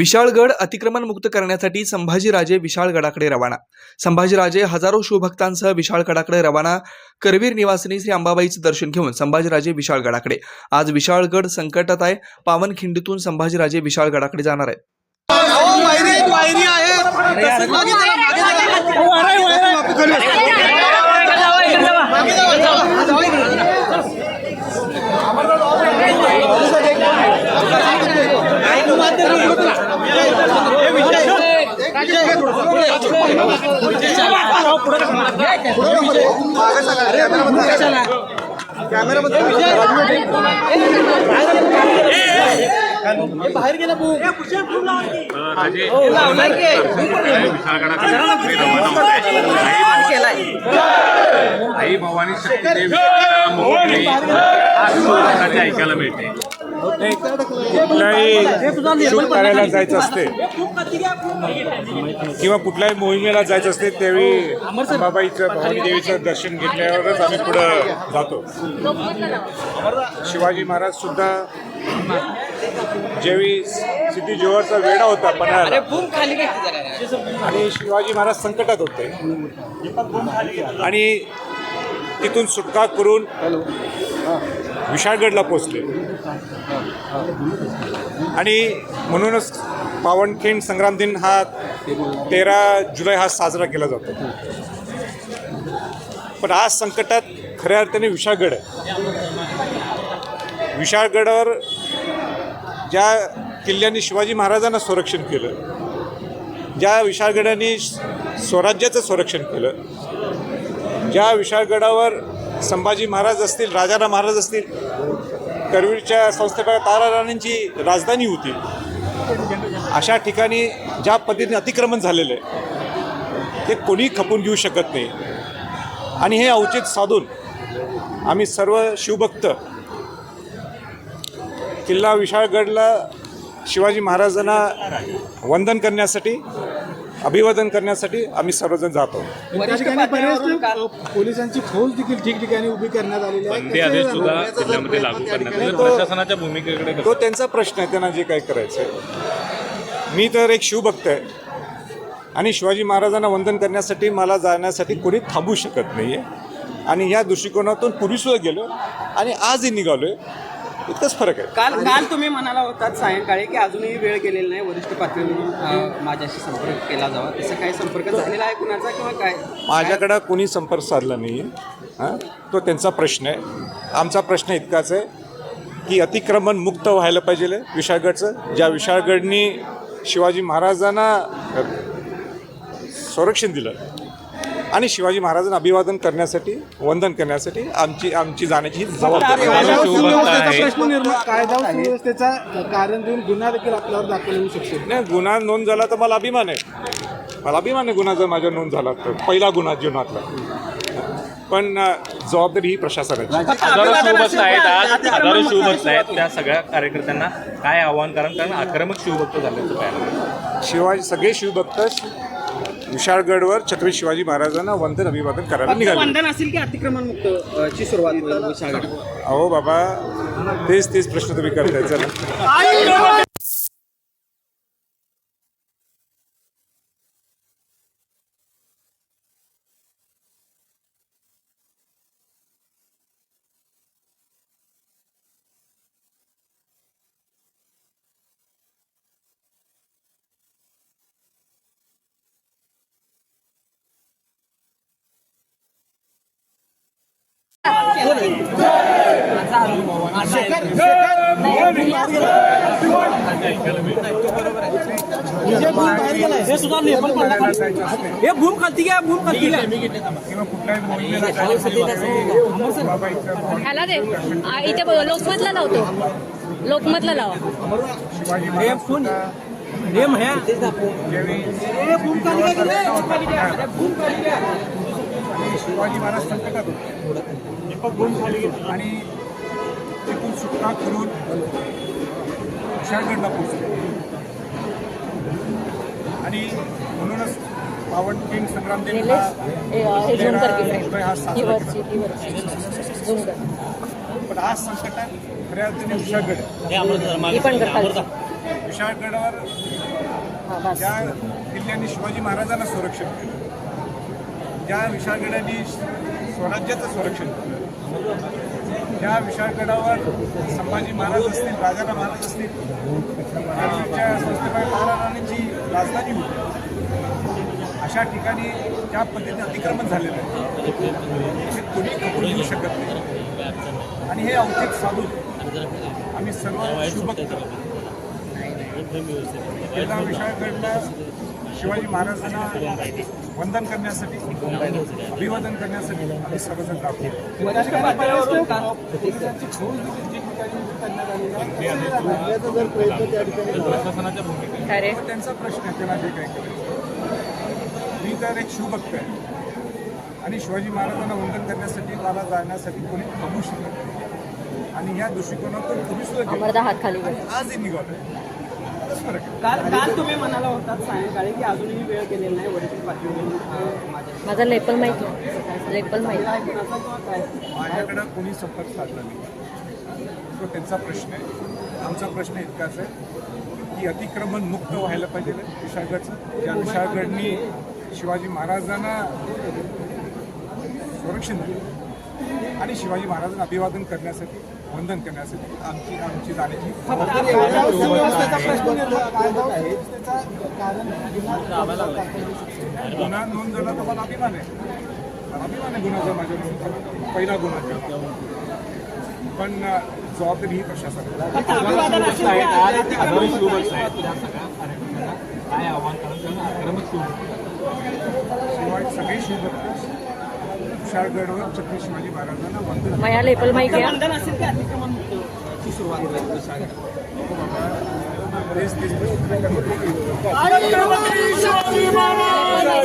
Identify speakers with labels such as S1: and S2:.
S1: विशाळगड अतिक्रमण मुक्त करण्यासाठी संभाजीराजे विशाळगडाकडे रवाना संभाजीराजे हजारो शिवभक्तांसह विशाळगडाकडे रवाना करवीर निवासिनी श्री अंबाबाईचं दर्शन घेऊन संभाजीराजे विशाळगडाकडे आज विशाळगड संकटात आहे पावनखिंडीतून संभाजीराजे विशाळगडाकडे जाणार आहेत
S2: अहो, वायरी आहेत, वायरी आहेत. मागे चला, मागे चला. बापू खाली बसा. मागे जावा, जावा. जावा इकडे. हे विजय. विजय, पुढे. पुढे नको रे. मागे सगळं. कॅमेरामध्ये कॅमेरामध्ये हे बाहेर गेला
S3: आई भवानी शक्ती देवी मोगली आज ऐकायला मिळते
S4: कुठल्याही शुभ कार्याला जायचं असते किंवा कुठल्याही मोहिमेला जायचं असते त्यावेळी अंबाबाईचं भवानी देवीचं दर्शन घेतल्यावरच आम्ही पुढं जातो. शिवाजी महाराज सुद्धा ज्यावेळी सिद्धी जोहरचा वेडा होता पण आणि शिवाजी महाराज संकटात होते. आणि तिथून सुटका करून विशाळगडला पोचले आणि म्हणूनच पावनखिंड संग्राम दिन हा तेरा जुलै हा साजरा केला जातो. पण आज संकटात खऱ्या अर्थाने विशाळगड आहे. विशाळगडावर ज्या किल्ल्यांनी शिवाजी महाराजांना संरक्षण केलं ज्या विशाळगडाने स्वराज्याचं संरक्षण केलं ज्या विशाळगडावर संभाजी महाराज असतील राजाराम महाराज असतील करवीरच्या संस्थापक तारा राणेंची राजधानी होती अशा ठिकाणी ज्या पद्धतीने अतिक्रमण झालेलं आहे ते कोणी खपून घेऊ शकत नाही. आणि हे औचित साधून आम्ही सर्व शिवभक्त किल्ला विशाळगडला शिवाजी महाराजांना वंदन करण्यासाठी अभिवादन करण्यासाठी आम्ही सर्वजण जातो.
S5: पोलिसांची फौज देखील ठिकठिकाणी उभी करण्यात आलेली आहे.
S3: बंदी आदेश सुद्धा जिल्ह्यामध्ये लागू करण्यात आले प्रशासनाच्या भूमिकेकडे कसं
S4: तो त्यांचा प्रश्न आहे त्यांना जे काही करायचं आहे मी तर एक शिवभक्त आहे. आणि शिवाजी महाराजांना वंदन करण्यासाठी मला जाण्यासाठी कोणी थांबू शकत नाही आहे आणि या दृष्टिकोनातून पूर्वीसुद्धा गेलो आणि आजही निघालो आहे इतकंच फरक आहे.
S6: काल काल तुम्ही म्हणाला होतात सायंकाळी की अजूनही वेळ गेलेला नाही वरिष्ठ पातळीवरून माझ्याशी संपर्क केला जावा. तसं काही संपर्क झालेला आहे कुणाचा किंवा काय?
S4: माझ्याकडं कोणी संपर्क साधला नाही आहे हां? तो त्यांचा प्रश्न आहे. आमचा प्रश्न इतकाच आहे की अतिक्रमण मुक्त व्हायला पाहिजे विशाळगडचं. ज्या विशाळगडनी शिवाजी महाराजांना संरक्षण दिलं. आणि शिवाजी महाराजांना अभिवादन करण्यासाठी वंदन करण्यासाठी आमची आमची जाण्याची ही जबाबदारी
S5: कारण देऊन गुन्हा देखील आपल्यावर दाखल होऊ शकतो.
S4: नाही गुन्हा नोंद झाला तर मला अभिमान आहे. मला अभिमान आहे गुन्हा जर माझ्या नोंद झाला तर. पहिला गुन्हा जीवनातला. पण जबाबदारी ही प्रशासनाची.
S3: हजारो शिवभक्त आहेत आज. हजारो शिवभक्त आहेत त्या सगळ्या कार्यकर्त्यांना. काय आव्हान? कारण कारण आक्रमक शिवभक्त झाल्याचं पाहायला.
S4: शिवाजी सगळे शिवभक्त विशाळगडवर छत्रपती शिवाजी महाराजांना वंदन अभिवादन करायला निघाले.
S6: वंदन असेल की अतिक्रमण मुक्त ची सुरुवात होईल विशाळगड
S4: अहो बाबा तेच तेच प्रश्न तुम्ही करताय चला.
S6: हे भूम खालती घ्या भूम खालती घ्या
S7: ह्याला दे इथे बोल लोकमतला लावतो लोकमतला लावा
S6: नेम ह्या
S4: शिवाजी महाराज संकटात होते आणि तिथून सुटका करून विशाळगडला पोचले आणि म्हणूनच पावनखिंड संग्राम दिन हा साजरा पण आज संकटात खऱ्या अर्थाने विशाळगड. विशाळगडावर ज्या किल्ल्यांनी शिवाजी महाराजांना संरक्षण केलं ज्या विशाळगडांनी स्वराज्याचं संरक्षण केलं या विशाळगडावर संभाजी महाराज असतील राजाराम महाराज असतील त्यांच्या संस्थेबाई महाराजांची राजधानी होती अशा ठिकाणी त्या पद्धतीने अतिक्रमण झालेलं आहे. कोणी खपून घेऊ शकत नाही. आणि हे औचित साधून आम्ही सर्व शुभक्त किल्ला विशाळगडला शिवाजी महाराजांना वंदन करण्यासाठी अभिवादन करण्यासाठी आम्ही सर्वजण राबतो
S5: त्याचा
S4: प्रश्न आहे त्याला जे काय करायचं मी तर एक शिवभक्त आहे. आणि शिवाजी महाराजांना वंदन करण्यासाठी मला जाण्यासाठी कोणी थांबू शकत नाही. आणि या दृष्टिकोनातून तुम्ही सुद्धा
S7: हात खाली
S4: आजही आहे.
S6: काल काल तुम्ही म्हणाला होतात सायंकाळी की अजूनही वेळ केलेला नाही अं, माझ्याशी
S7: माझा लेपल माहिती लेपल माहिती
S4: माझ्याकडं कोणी संपर्क साधला नाही. तो त्यांचा प्रश्न आहे. आमचा प्रश्न इतकाच आहे की अतिक्रमण मुक्त व्हायला पाहिजे विशाळगडचं ज्या विशाळगडनी शिवाजी महाराजांना संरक्षण दिलं आणि शिवाजी महाराजांना अभिवादन करण्यासाठी वंदन करण्यासाठी आमची आमची जाण्याची
S5: गुन्हा
S4: नोंद झाला तर मला अभिमान आहे अभिमान आहे गुन्ह्याचा माझ्या नोंद झाला. पहिला गुन्हा पण जबाबदारी ही
S3: शिवभक्त
S4: शिवाय सगळे शिवभक्त विशाळगडवर छत्रपती शिवाजी महाराजांना वंदन
S7: लेपल माहिती आहे?
S6: बंधन असेल की? अतिक्रमण मुक्तची सुरुवात विशाळगड
S4: तेच तेच.
S2: छत्रपती शिवाजी महाराज.